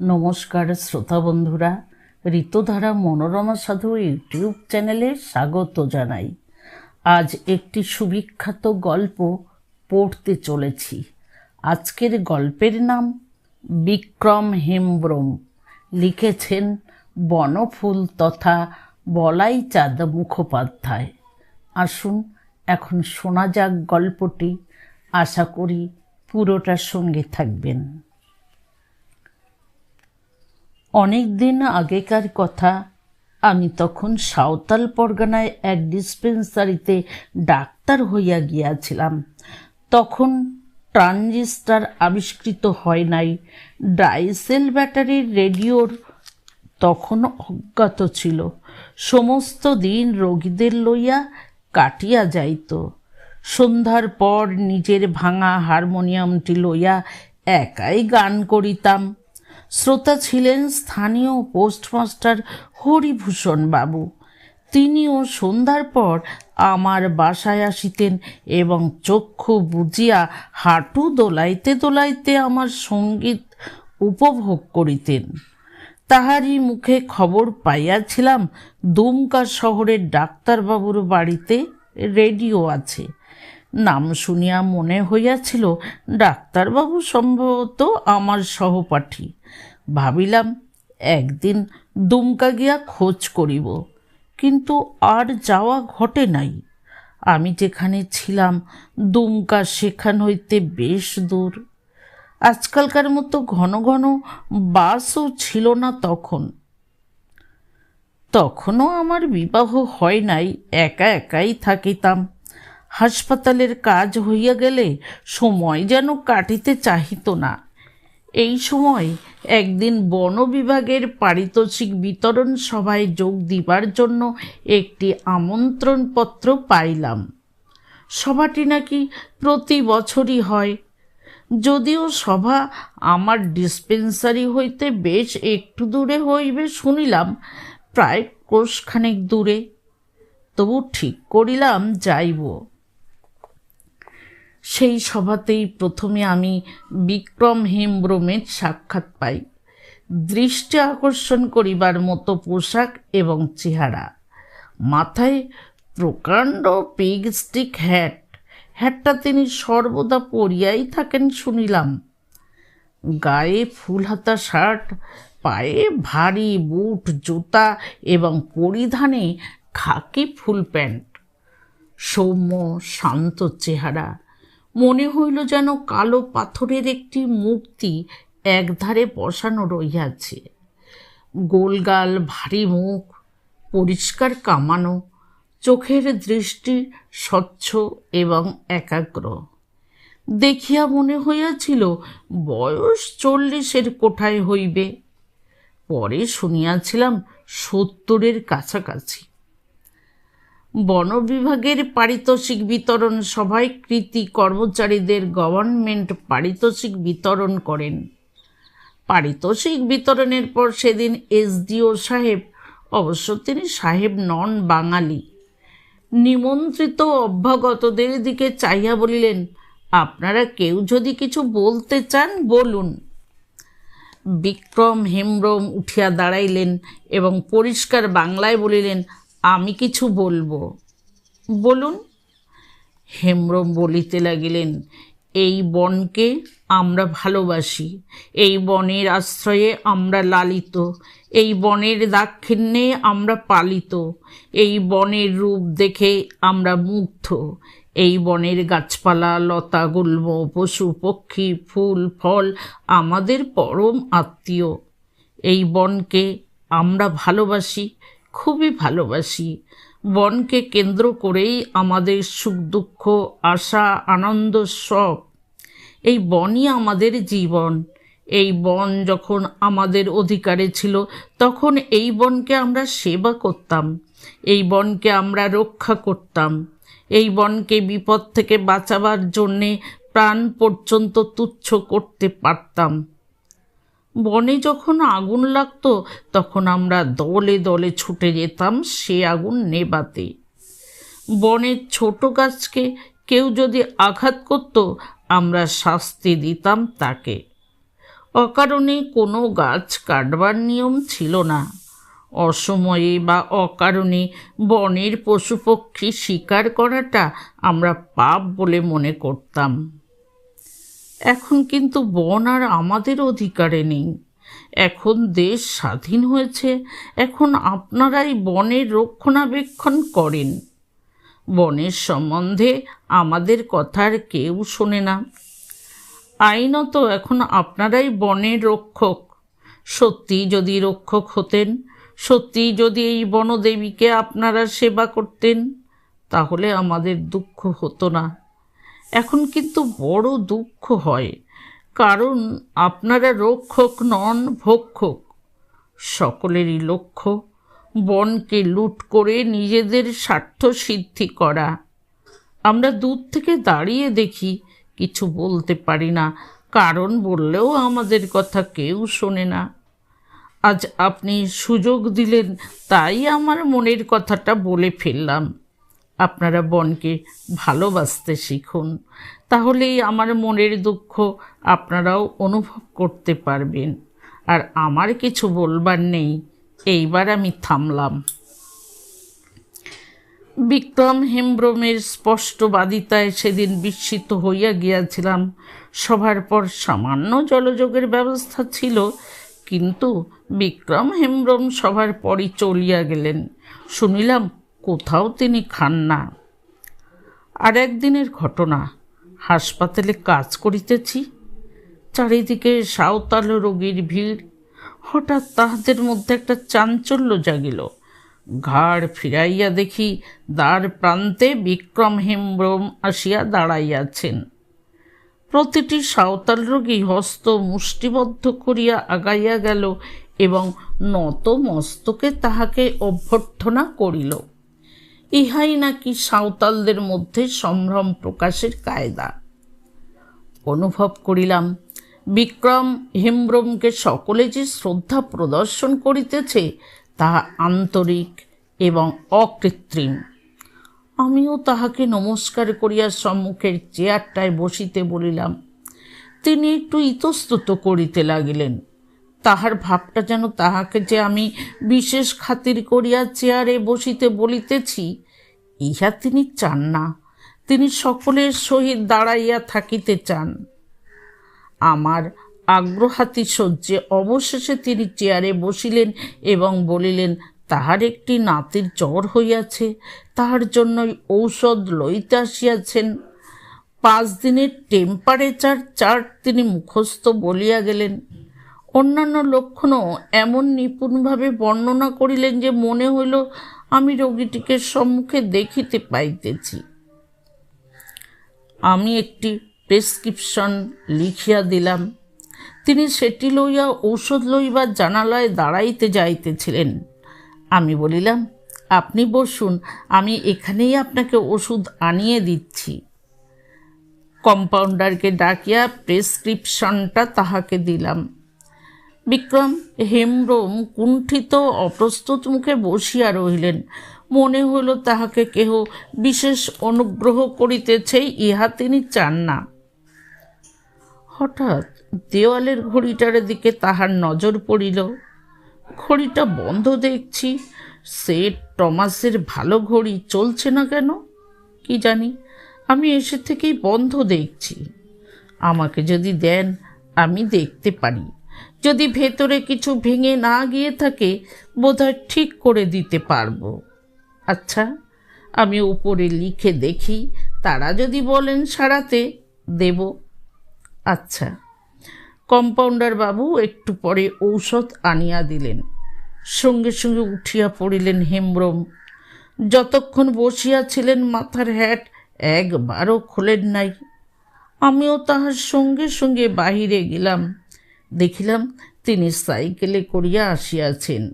নমস্কার শ্রোতা বন্ধুরা, ঋতুধারা মনোরমা সাধু ইউটিউব চ্যানেলে স্বাগত জানাই। আজ একটি সুবিখ্যাত গল্প পড়তে চলেছি। আজকের গল্পের নাম বিক্রম হেমব্রম। লিখেছেন বনফুল তথা বলাই চাঁদ মুখোপাধ্যায়। আসুন, এখন শোনা যাক গল্পটি। আশা করি পুরোটার সঙ্গে থাকবেন। অনেক দিন আগেকার কথা। আমি তখন সাঁওতাল পরগনায় এক ডিসপেন্সারিতে ডাক্তার হইয়া গিয়াছিলাম। তখন ট্রানজিস্টার আবিষ্কৃত হয় নাই। ডাইসেল ব্যাটারির রেডিওর তখন অজ্ঞাত ছিল। সমস্ত দিন রোগীদের লইয়া কাটিয়া যাইত। সন্ধ্যার পর নিজের ভাঙা হারমোনিয়ামটি লইয়া একাই গান করিতাম। শ্রোতা ছিলেন স্থানীয় পোস্টমাস্টার হরিভূষণ বাবু। তিনিও সন্ধ্যার পর আমার বাসায় আসিতেন এবং চক্ষু বুঝিয়া হাঁটু দোলাইতে দোলাইতে আমার সংগীত উপভোগ করিতেন। তাহারই মুখে খবর পাইয়াছিলাম, দুমকা শহরের ডাক্তারবাবুর বাড়িতে রেডিও আছে। নাম শুনিয়া মনে হইয়াছিল, ডাক্তারবাবু সম্ভবত আমার সহপাঠী। ভাবিলাম, একদিন দুমকা গিয়া খোঁজ করিব, কিন্তু আর যাওয়া ঘটে নাই। আমি যেখানে ছিলাম, দুমকা সেখান হইতে বেশ দূর। আজকালকার মতো ঘন ঘন বাসও ছিল না তখন। তখনও আমার বিবাহ হয় নাই, একা একাই থাকিতাম। হাসপাতালের কাজ হইয়া গেলে সময় যেন কাটিতে চাহিত না। এই সময় একদিন বন বিভাগের পারিতোষিক বিতরণ সভায় যোগ দিবার জন্য একটি আমন্ত্রণপত্র পাইলাম। সভাটি নাকি প্রতি বছরই হয়। যদিও সভা আমার ডিসপেন্সারি হইতে বেশ একটু দূরে হইবে শুনিলাম, প্রায় কোষখানেক দূরে। তবু ঠিক করিলাম যাইব। সেই সভাতেই প্রথমে আমি বিক্রম হেমব্রমের সাক্ষাৎ পাই। দৃষ্টি আকর্ষণ করিবার মতো পোশাক এবং চেহারা। মাথায় প্রকাণ্ড পিগ স্টিক হ্যাট হ্যাটটা তিনি সর্বদা পরিয়াই থাকেন শুনিলাম। গায়ে ফুল হাতা শার্ট, পায়ে ভারী বুট, জুতা এবং পরিধানে খাকি ফুল প্যান্ট। সৌম্য, শান্ত চেহারা। মনে হইল যেন কালো পাথরের একটি মূর্তি একধারে বসানো রইয়াছে। গোলগাল, ভারী মুখ, পরিষ্কার কামানো, চোখের দৃষ্টি স্বচ্ছ এবং একাগ্র। দেখিয়া মনে হইয়াছিল, বয়স চল্লিশের কোঠায় হইবে। পরে শুনিয়াছিলাম সত্তরের কাছাকাছি। বন বিভাগের পারিতোষিক বিতরণ সভায় কৃতি কর্মচারীদের গভর্নমেন্ট পারিতোষিক বিতরণ করেন। পারিতোষিক বিতরণের পর সেদিন এসডিও সাহেব, অবশ্য তিনি সাহেব নন বাঙালি, নিমন্ত্রিত অভ্যাগতদের দিকে চাইয়া বলিলেন, আপনারা কেউ যদি কিছু বলতে চান, বলুন। বিক্রম হেমব্রম উঠিয়া দাঁড়াইলেন এবং পরিষ্কার বাংলায় বলিলেন আমি কিছু বলব। বলুন। হেমব্রম বলিতে লাগিলেন, এই বনকে আমরা ভালোবাসি, এই বনের আশ্রয়ে আমরা লালিত, এই বনের দাক্ষিণ্যে আমরা পালিত, এই বনের রূপ দেখে আমরা মুগ্ধ, এই বনের গাছপালা, লতা গুল্ম পশু, পক্ষী, ফুল, ফল আমাদের পরম আত্মীয়। এই বনকে আমরা ভালোবাসি খুবই ভালোবাসি। বনকে কেন্দ্র করেই আমাদের সুখ, দুঃখ, আশা, আনন্দ সব। এই বনই আমাদের জীবন। এই বন যখন আমাদের অধিকারে ছিল, তখন এই বনকে আমরা সেবা করতাম। এই বনকে আমরা রক্ষা করতাম। এই বনকে বিপদ থেকে বাঁচাবার জন্যে প্রাণ পর্যন্ত তুচ্ছ করতে পারতাম। বনে যখন আগুন লাগতো, তখন আমরা দলে দলে ছুটে যেতাম সে আগুন নেবাতে বনের ছোট গাছকে কেউ যদি আঘাত করত, আমরা শাস্তি দিতাম তাকে। অকারণে কোনো গাছ কাটবার নিয়ম ছিল না। অসময়ে বা অকারণে বনের পশুপক্ষী শিকার করাটা আমরা পাপ বলে মনে করতাম। এখন কিন্তু বন আর আমাদের অধিকারে নেই। এখন দেশ স্বাধীন হয়েছে, এখন আপনারাই বনের রক্ষণাবেক্ষণ করেন। বনের সম্বন্ধে আমাদের কথার কেউ শোনে না। আইনত এখন আপনারাই বনের রক্ষক। সত্যি যদি রক্ষক হতেন সত্যি যদি এই বনদেবীকে আপনারা সেবা করতেন, তাহলে আমাদের দুঃখ হতো না। এখন কিন্তু বড় দুঃখ হয়। কারণ আপনারা রক্ষক নন ভক্ষক। সকলেরই লক্ষ্য, বনকে লুট করে নিজেদের স্বার্থ সিদ্ধি করা। আমরা দূর থেকে দাঁড়িয়ে দেখি, কিছু বলতে পারি না। কারণ বললেও আমাদের কথা কেউ শোনে না। আজ আপনি সুযোগ দিলেন, তাই আমার মনের কথাটা বলে ফেললাম। আপনারা বনকে ভালোবাসতে শিখুন। তাহলেই আমার মনের দুঃখ আপনারাও অনুভব করতে পারবেন। আর আমার কিছু বলবার নেই, এইবার আমি থামলাম। বিক্রম হেমব্রমের স্পষ্টবাদিতায় সেদিন বিস্মিত হইয়া গিয়াছিলাম। সভার পর সামান্য জলযোগের ব্যবস্থা ছিল, কিন্তু বিক্রম হেমব্রম সভার পরই চলিয়া গেলেন। শুনিলাম কোথাও তিনি খান না। আর একদিনের ঘটনা, হাসপাতালে কাজ করিতেছি। চারিদিকে সাঁওতাল রোগীর ভিড়। হঠাৎ তাহাদের মধ্যে একটা চাঞ্চল্য জাগিল। ঘাড় ফিরাইয়া দেখি দ্বার প্রান্তে বিক্রম হেমব্রম আসিয়া দাঁড়াইয়াছেন। প্রতিটি সাঁওতাল রোগী হস্ত মুষ্টিবদ্ধ করিয়া আগাইয়া গেল এবং নত মস্তকে তাহাকে অভ্যর্থনা করিল। ইহাই নাকি সাঁওতালদের মধ্যে সম্ভ্রম প্রকাশের কায়দা। অনুভব করিলাম, বিক্রম হেমব্রমকে সকলে যে শ্রদ্ধা প্রদর্শন করিতেছে তাহা আন্তরিক এবং অকৃত্রিম। আমিও তাহাকে নমস্কার করিয়া সম্মুখের চেয়ারটায় বসিতে বলিলাম, তিনি একটু ইতস্তত করিতে লাগিলেন। তাহার ভাবটা যেন তাহাকে যে আমি বিশেষ খাতির করিয়া চেয়ারে বসিতে বলিতেছি, ইহা তিনি চান না। তিনি সকলের সহিত দাঁড়াইয়া থাকিতে চান। আমার আগ্রহাতি সহ্যে অবশেষে তিনি চেয়ারে বসিলেন এবং বলিলেন, তাহার একটি নাতির জ্বর হইয়াছে, তাহার জন্যই ঔষধ লইতে আসিয়াছেন। পাঁচ দিনের টেম্পারেচার চার্ট তিনি মুখস্থ বলিয়া গেলেন। অন্যান্য লক্ষণও এমন নিপুণভাবে বর্ণনা করিলেন যে মনে হইল আমি রোগীটিকে সম্মুখে দেখিতে পাইতেছি। আমি একটি প্রেসক্রিপশন লিখিয়া দিলাম। তিনি সেটি লইয়া ঔষধ লইবার জানালায় দাঁড়াইতে যাইতেছিলেন। আমি বলিলাম, আপনি বসুন, আমি এখানেই আপনাকে ওষুধ আনিয়ে দিচ্ছি। কম্পাউন্ডারকে ডাকিয়া প্রেসক্রিপশনটা তাহাকে দিলাম। বিক্রম হেমব্রম কুণ্ঠিত অপ্রস্তুত মুখে বসিয়া রহিলেন। মনে হইল তাহাকে কেহ বিশেষ অনুগ্রহ করিতেছে, ইহা তিনি চান না। হঠাৎ দেওয়ালের ঘড়িটার দিকে তাহার নজর পড়িল। ঘড়িটা বন্ধ দেখছি সেট টমাসের ভালো ঘড়ি চলছে না কেন? কি জানি, আমি এসে থেকেই বন্ধ দেখছি। আমাকে যদি দেন, আমি দেখতে পারি। যদি ভেতরে কিছু ভেঙে না গিয়ে থাকে, বোধহয় ঠিক করে দিতে পারব। আচ্ছা আমি উপরে লিখে দেখি, তারা যদি বলেন সারাতে, দেব। আচ্ছা কম্পাউন্ডার বাবু একটু পরে ঔষধ আনিয়া দিলেন। সঙ্গে সঙ্গে উঠিয়া পড়িলেন হেমব্রম। যতক্ষণ বসিয়া ছিলেন মাথার হ্যাট একবারও খোলেন নাই। আমিও তাহার সঙ্গে সঙ্গে বাহিরে গেলাম। দেখিলাম তিনি সাইকেলে করিয়া আসিয়াছেন।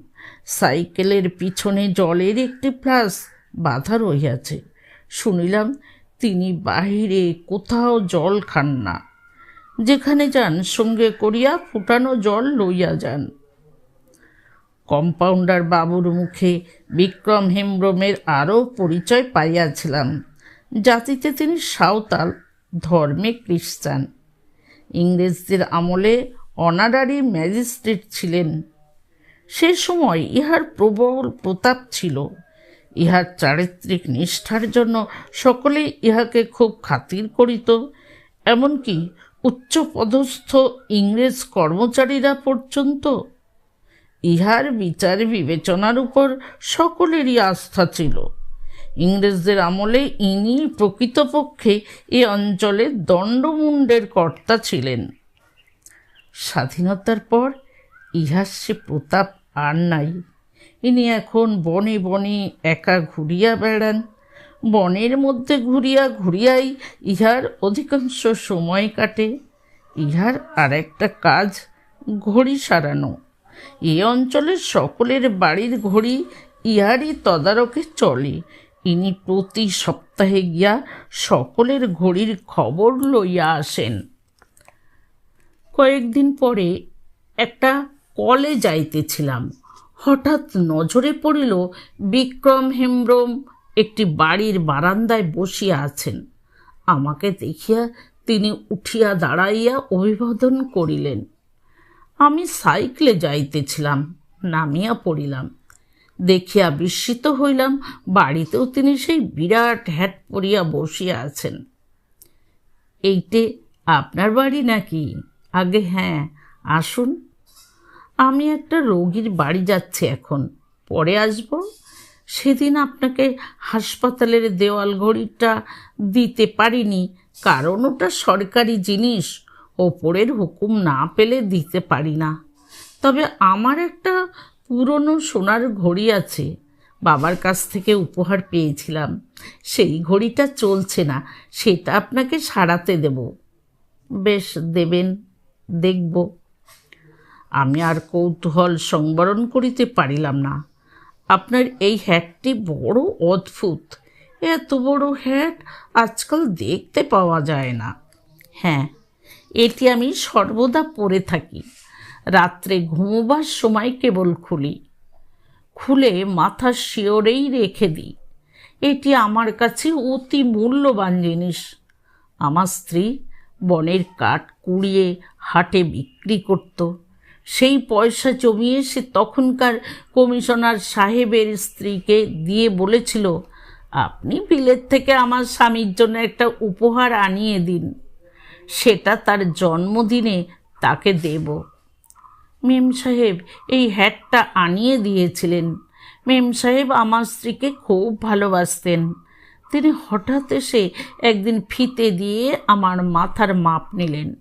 সাইকেলের পিছনে জলের একটি ফ্লাস বাধা রহিয়াছে। শুনিলাম তিনি বাহিরে কোথাও জল খান না। যেখানে যান, সঙ্গে করিয়া ফুটানো জল লইয়া যান। কম্পাউন্ডার বাবুর মুখে বিক্রম হেমব্রমের আরও পরিচয় পাইয়াছিলাম, জাতিতে তিনি সাঁওতাল, ধর্মে খ্রিস্টান। ইংরেজদের আমলে অনারারি ম্যাজিস্ট্রেট ছিলেন। সে সময় ইহার প্রবল প্রতাপ ছিল। ইহার চারিত্রিক নিষ্ঠার জন্য সকলেই ইহাকে খুব খাতির করিত, এমনকি উচ্চপদস্থ ইংরেজ কর্মচারীরা পর্যন্ত ইহার বিচার বিবেচনার উপর সকলেরই আস্থা ছিল। ইংরেজদের আমলে ইনি প্রকৃতপক্ষে এ অঞ্চলে দণ্ডমুণ্ডের কর্তা ছিলেন। স্বাধীনতার পর ইহার সে প্রতাপ আর নাই। ইনি এখন বনে বনে একা ঘুরিয়া বেড়ান, বনের মধ্যে ঘুরিয়া ঘুরিয়াই ইহার অধিকাংশ সময় কাটে। ইহার আর একটা কাজ, ঘড়ি সারানো। এ অঞ্চলের সকলের বাড়ির ঘড়ি ইহারই তদারকে চলে। ইনি প্রতি সপ্তাহে গিয়া সকলের ঘড়ির খবর লইয়া আসেন। কয়েকদিন পরে একটা কলে যাইতেছিলাম। হঠাৎ নজরে পড়িল বিক্রম হেমব্রম একটি বাড়ির বারান্দায় বসিয়া আছেন। আমাকে দেখিয়া তিনি উঠিয়া দাঁড়াইয়া অভিবাদন করিলেন। আমি সাইকেলে যাইতেছিলাম, নামিয়া পড়িলাম। দেখিয়া বিস্মিত হইলাম, বাড়িতেও তিনি সেই বিরাট হ্যাট পরিয়া বসিয়া আছেন। এইটে আপনার বাড়ি নাকি? আগে হ্যাঁ আসুন। আমি একটা রোগীর বাড়ি যাচ্ছি এখন। পরে আসব। সেদিন আপনাকে হাসপাতালের দেওয়াল ঘড়িটা দিতে পারিনি। কারণ ওটা সরকারি জিনিস। ওপরের হুকুম না পেলে দিতে পারি না। তবে আমার একটা পুরনো সোনার ঘড়ি আছে। বাবার কাছ থেকে উপহার পেয়েছিলাম। সেই ঘড়িটা চলছে না। সেটা আপনাকে সারাতে দেব। বেশ, দেবেন। দেখব। আমি আর কৌতূহল সংবরণ করিতে পারিলাম না। আপনার এই হ্যাটটি বড় অদ্ভুত। এত বড় হ্যাট আজকাল দেখতে পাওয়া যায় না। হ্যাঁ এটি আমি সর্বদা পরে থাকি। রাত্রে ঘুমোবার সময় কেবল খুলি। খুলে মাথা শিওরেই রেখে দিই। এটি আমার কাছে অতি মূল্যবান জিনিস। আমার স্ত্রী বনের কাঠ কুড়িয়ে হাটে বিক্রি করত। সেই পয়সা জমিয়ে সে তখনকার কমিশনার সাহেবের স্ত্রীকে দিয়ে বলেছিল, আপনি বিলেত থেকে আমার স্বামীর জন্য একটা উপহার আনিয়ে দিন। সেটা তার জন্মদিনে তাকে দেব। মেম সাহেব এই হ্যাটটা আনিয়ে দিয়েছিলেন। মেম সাহেব আমার স্ত্রীকে খুব ভালোবাসতেন। তিনি হঠাৎ এসে একদিন ফিতে দিয়ে আমার মাথার মাপ নিলেন।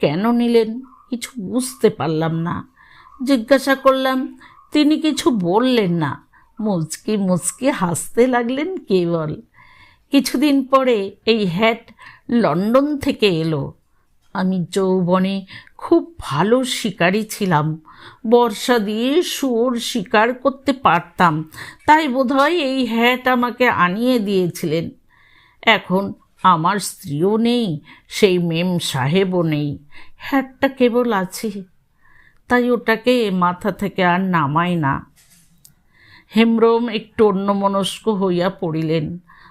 কেন নিলেন? কিছু বুঝতে পারলাম না। জিজ্ঞাসা করলাম, তিনি কিছু বললেন না। মুচকি মুচকি হাসতে লাগলেন কেবল। কিছুদিন পরে এই হ্যাট লন্ডন থেকে এলো। আমি যৌবনে খুব ভালো শিকারী ছিলাম। বর্ষা দিয়ে শুয়োর শিকার করতে পারতাম, তাই বোধহয় এই হ্যাট আমাকে আনিয়ে দিয়েছিলেন। এখন আমার স্ত্রীও নেই, সেই মেম সাহেবও নেই। হ্যাটটা কেবল আছে, তাই ওটাকে মাথা থেকে আর নামাই না। হেমব্রম একটু অন্যমনস্ক হইয়া পড়িলেন।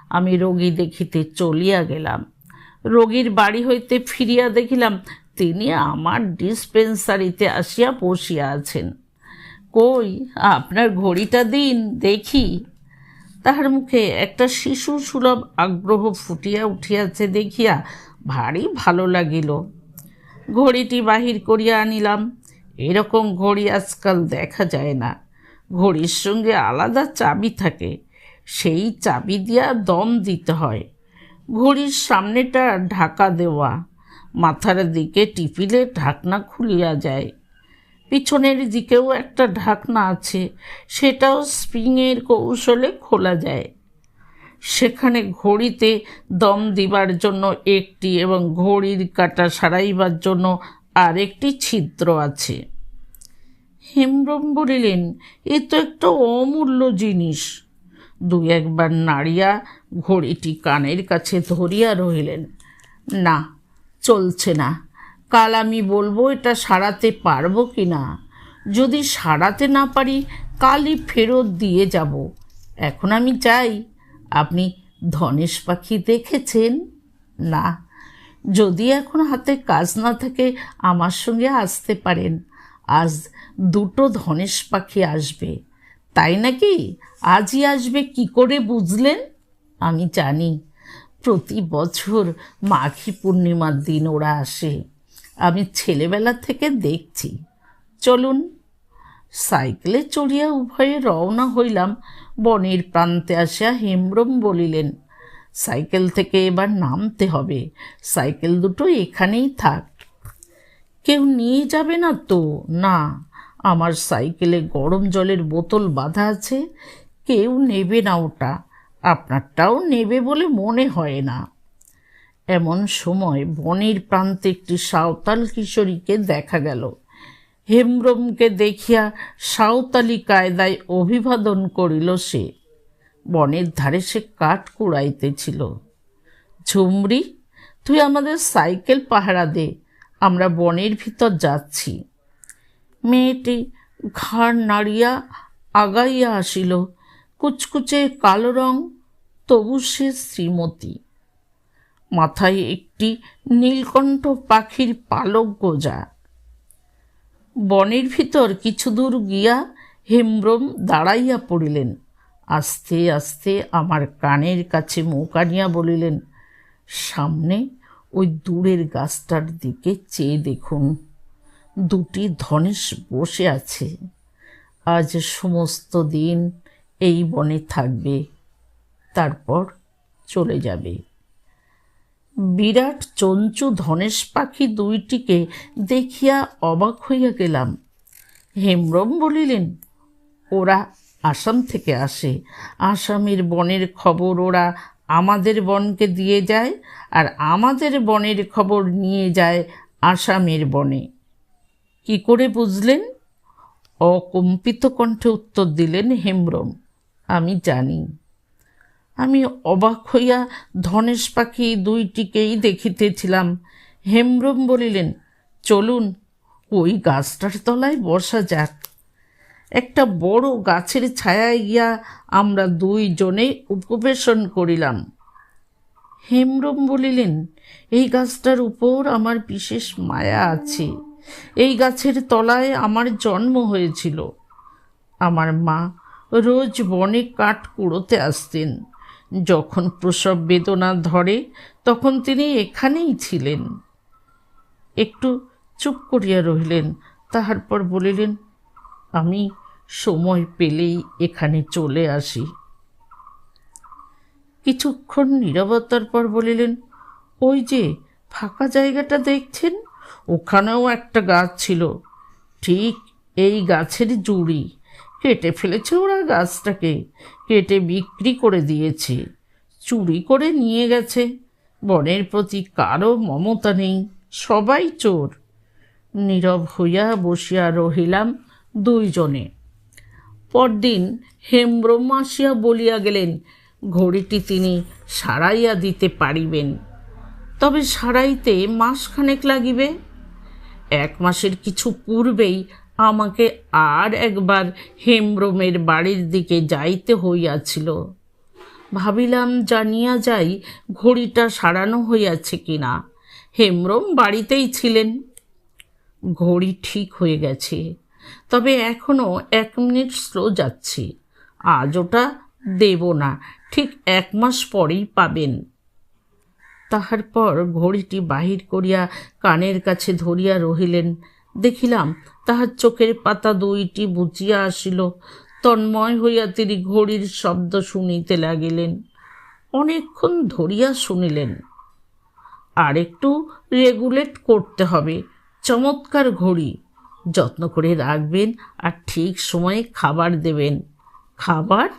আমি রোগী দেখিতে চলিয়া গেলাম। রোগীর বাড়ি হইতে ফিরিয়া দেখিলাম তিনি আমার ডিসপেন্সারিতে আসিয়া বসিয়া আছেন। কই, আপনার ঘড়িটা দিন, দেখি। তাহার মুখে একটা শিশু সুলভ আগ্রহ ফুটিয়া উঠিয়াছে দেখিয়া ভারী ভালো লাগিল। ঘড়িটি বাহির করিয়া আনিলাম। এরকম ঘড়ি আজকাল দেখা যায় না। ঘড়ির সঙ্গে আলাদা চাবি থাকে। সেই চাবি দিয়া দম দিতে হয়। ঘড়ির সামনেটা ঢাকা দেওয়া। মাথার দিকে টিপিলে ঢাকনা খুলিয়া যায়। পিছনের দিকেও একটা ঢাকনা আছে, সেটাও স্প্রিংয়ের কৌশলে খোলা যায়। সেখানে ঘড়িতে দম দিবার জন্য একটি এবং ঘড়ির কাটা সারাইবার জন্য আরেকটি ছিদ্র আছে। হেমব্রম বলিলেন, এ তো একটা অমূল্য জিনিস। দু একবার নাড়িয়া ঘড়িটি কানের কাছে ধরিয়া রহিলেন। না চলছে না। কাল আমি বলব, এটা সারাতে পারব কি না? যদি সারাতে না পারি, কালই ফেরত দিয়ে যাব। এখন আমি চাই, আপনি ধনেশ পাখি দেখেছেন? না। যদি এখন হাতে কাজ না থাকে, আমার সঙ্গে আসতে পারেন। আজ দুটো ধনেশ পাখি আসবে। তাই নাকি? আজই আসবে, কি করে বুঝলেন? আমি জানি। প্রতি বছর মাঘী পূর্ণিমার দিন ওরা আসে। আমি ছেলেবেলা থেকে দেখছি। চলুন, সাইকেলে চড়িয়া উভয়ে রওনা হইলাম। বনের প্রান্তে আসিয়া হেমব্রম বলিলেন, সাইকেল থেকে এবার নামতে হবে। সাইকেল দুটো এখানেই থাক। কেউ নিয়ে যাবে না তো? না, আমার সাইকেলে গরম জলের বোতল বাঁধা আছে। কেউ নেবে না ওটা। আপনারটাও নেবে বলে মনে হয় না। এমন সময় বনের প্রান্তে একটি সাঁওতাল কিশোরীকে দেখা গেল। হেমব্রমকে দেখিয়া সাঁওতালি কায়দায় অভিবাদন করিল সে। বনের ধারে সে কাঠ কুড়াইতেছিল। ঝুমরি, তুই আমাদের সাইকেল পাহারা দে, আমরা বনের ভিতর যাচ্ছি। মেয়েটি ঘাড় নাড়িয়া আগাইয়া আসিল। কুচকুচে কালো রং, তবু সে শ্রীমতী। মাথায় একটি নীলকণ্ঠ পাখির পালক গোজা। বনের ভিতর কিছু দূর গিয়া হেমব্রম দাঁড়াইয়া পড়িলেন। আস্তে আস্তে আমার কানের কাছে মুখ আনিয়া বলিলেন, সামনে ওই দূরের গাছটার দিকে চেয়ে দেখুন। দুটি ধনেশ বসে আছে। আজ সমস্ত দিন এই বনে থাকবে, তারপর চলে যাবে। বিরাট চঞ্চু ধনেশ পাখি দুইটিকে দেখিয়া অবাক হইয়া গেলাম। হেমব্রম বলিলেন, ওরা আসাম থেকে আসে। আসামের বনের খবর ওরা আমাদের বনকে দিয়ে যায় আর আমাদের বনের খবর নিয়ে যায় আসামের বনে। কি করে বুঝলেন? অকম্পিত কণ্ঠে উত্তর দিলেন হেমব্রম আমি জানি। আমি অবাক হইয়া ধনেশ পাখি দুইটিকেই দেখিতেছিলাম। হেমব্রম বলিলেন, চলুন, ওই গাছটার তলায় বসা যাক। একটা বড় গাছের ছায়ায় গিয়া আমরা দুইজনে উপবেশন করিলাম। হেমব্রম বলিলেন, এই গাছটার উপর আমার বিশেষ মায়া আছে। এই গাছের তলায় আমার জন্ম হয়েছিল। আমার মা রোজ বনে কাঠ কুড়োতে আসতেন। যখন প্রসব বেদনা ধরে, তখন তিনি এখানেই ছিলেন। একটু চুপ করিয়া রহিলেন, তাহার পর বলিলেন, আমি সময় পেলেই এখানে চলে আসি। কিছুক্ষণ নীরবতার পর বলিলেন, ওই যে ফাঁকা জায়গাটা দেখছেন? ওখানেও একটা গাছ ছিল। ঠিক এই গাছের জুড়ি। কেটে ফেলেছে ওরা গাছটাকে, কেটে বিক্রি করে দিয়েছে, চুরি করে নিয়ে গেছে। বনের প্রতি কারও মমতা নেই, সবাই চোর। নীরব হইয়া বসিয়া রহিলাম দুইজনে। পরদিন হেমব্রহ্ম আসিয়া বলিয়া গেলেন, ঘড়িটি তিনি সারাইয়া দিতে পারিবেন। তবে সারাইতে মাসখানেক লাগিবে। এক মাসের কিছু পূর্বেই আমাকে আর একবার হেমব্রমের বাড়ির দিকে যাইতে হইয়াছিল। ভাবিলাম, জানিয়া যাই ঘড়িটা সারানো হইয়াছে কিনা। হেমব্রম বাড়িতেই ছিলেন। ঘড়ি ঠিক হয়ে গেছে। তবে এখনও এক মিনিট স্লো যাচ্ছি। আজ ওটা দেব না, ঠিক এক মাস পরেই পাবেন। তাহার পর ঘড়িটি বাহির করিয়া কানের কাছে ধরিয়া রহিলেন। দেখিলাম তাহার চোখের পাতা দুইটি বুঝিয়া আসিল। তন্ময় হইয়া তিনি ঘড়ির শব্দ শুনিতে লাগিলেন। অনেকক্ষণ ধরিয়া শুনিলেন, আর একটু রেগুলেট করতে হবে, চমৎকার ঘড়ি। যত্ন করে রাখবেন আর ঠিক সময়ে খাবার দেবেন। খাবার?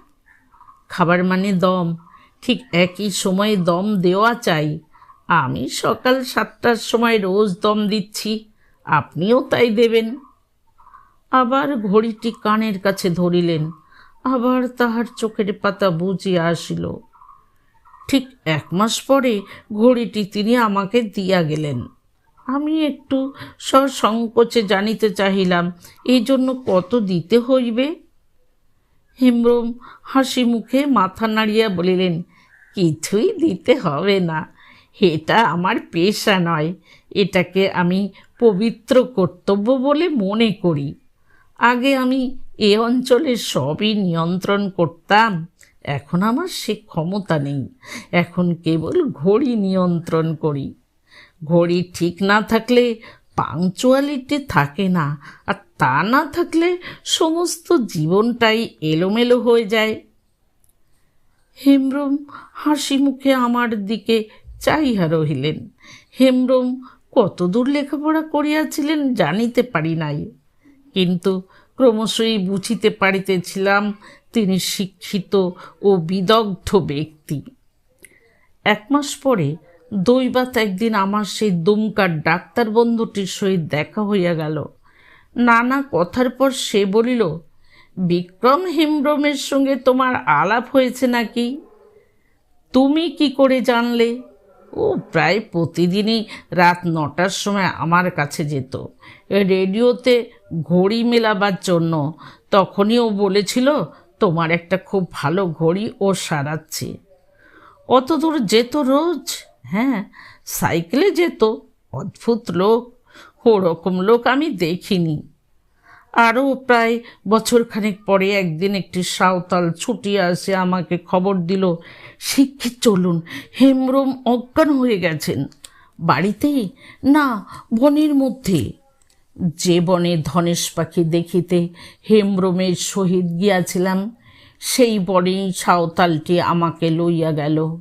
খাবার মানে দম। ঠিক একই সময়ে দম দেওয়া চাই। আমি সকাল সাতটার সময় রোজ দম দিচ্ছি। আপনিও তাই দেবেন। আবার ঘড়িটি কানের কাছে ধরিলেন, আবার তাহার চোখের পাতা বুঝিয়া আসিল। ঠিক এক মাস পরে ঘড়িটি তিনি আমাকে দিয়া গেলেন। আমি একটু সসংকোচে জানিতে চাহিলাম, এই জন্য কত দিতে হইবে? হেমব্রম হাসি মুখে মাথা নাড়িয়া বলিলেন, কিছুই দিতে হবে না। এটা আমার পেশা নয়। এটাকে আমি পবিত্র কর্তব্য বলে মনে করি। আগে আমি এ অঞ্চলের সবই নিয়ন্ত্রণ করতাম। এখন আমার সে ক্ষমতা নেই। এখন কেবল ঘড়ি নিয়ন্ত্রণ করি। ঘড়ি ঠিক না থাকলে পাংচুয়ালিটি থাকে না, আর তা না থাকলে সমস্ত জীবনটাই এলোমেলো হয়ে যায়। হেমব্রম হাসি মুখে আমার দিকে চাহিয়া রহিলেন। হেমব্রম কতদূর লেখাপড়া করিয়াছিলেন জানিতে পারি নাই। কিন্তু ক্রমশই বুঝিতে পারিতেছিলাম তিনি শিক্ষিত ও বিদগ্ধ ব্যক্তি। এক মাস পরে দৈবাত একদিন আমার সেই দুমকার ডাক্তার বন্ধুটির সহিত দেখা হইয়া গেল। নানা কথার পর সে বলিল, বিক্রম হেমব্রমের সঙ্গে তোমার আলাপ হয়েছে নাকি? তুমি কি করে জানলে? ও প্রায় প্রতিদিনই রাত নটার সময় আমার কাছে যেত। রেডিওতে ঘড়ি মেলাবার জন্য তখনই ও বলেছিল, তোমার একটা খুব ভালো ঘড়ি ও সারাচ্ছে অত দূর যেত রোজ? হ্যাঁ সাইকেলে যেত। অদ্ভুত লোক। ওরকম লোক আমি দেখিনি। আরও প্রায় বছরখানেক পরে একদিন একটি সাঁওতাল ছুটিয়ে আসে, আমাকে খবর দিল শিক্ষিত চলুন হেমরম অজ্ঞান হয়ে গেছেন। বাড়িতেই না, বনের মধ্যে। যে বনে ধনেশ পাখি দেখিতে হেমব্রমের সহিত গিয়াছিলাম, সেই বনেই সাঁওতালটি আমাকে লইয়া গেল।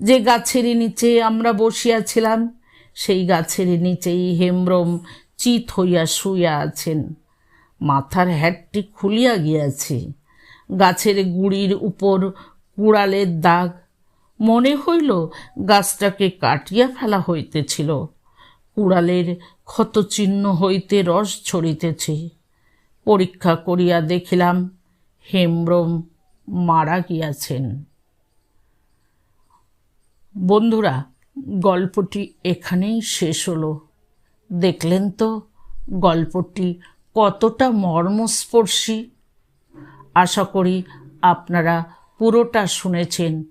যে গাছের নিচে আমরা বসিয়াছিলাম, সেই গাছের নিচেই হেমব্রম চিত হইয়া শুইয়া আছেন। মাথার হ্যাটটি খুলিয়া গিয়াছে। গাছের গুড়ির উপর কুড়ালের দাগ। মনে হইল গাছটাকে কাটিয়া ফেলা হইতেছিল। কুড়ালের ক্ষতচিহ্ন হইতে রস ছড়িতেছে। পরীক্ষা করিয়া দেখিলাম হেমব্রম মারা গিয়াছেন। বন্ধুরা, গল্পটি এখানেই শেষ হলো। দেখলেন তো গল্পটি কতটা মর্মস্পর্শী। আশা করি আপনারা পুরোটা শুনেছেন।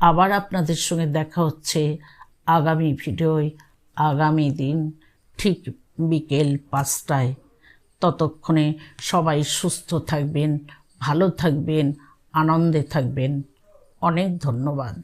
আবার আপনাদের সঙ্গে দেখা হচ্ছে আগামী ভিডিওয়, আগামী দিন, ঠিক বিকেল পাঁচটায়। ততক্ষণে সবাই সুস্থ থাকবেন, ভালো থাকবেন, আনন্দে থাকবেন। অনেক ধন্যবাদ।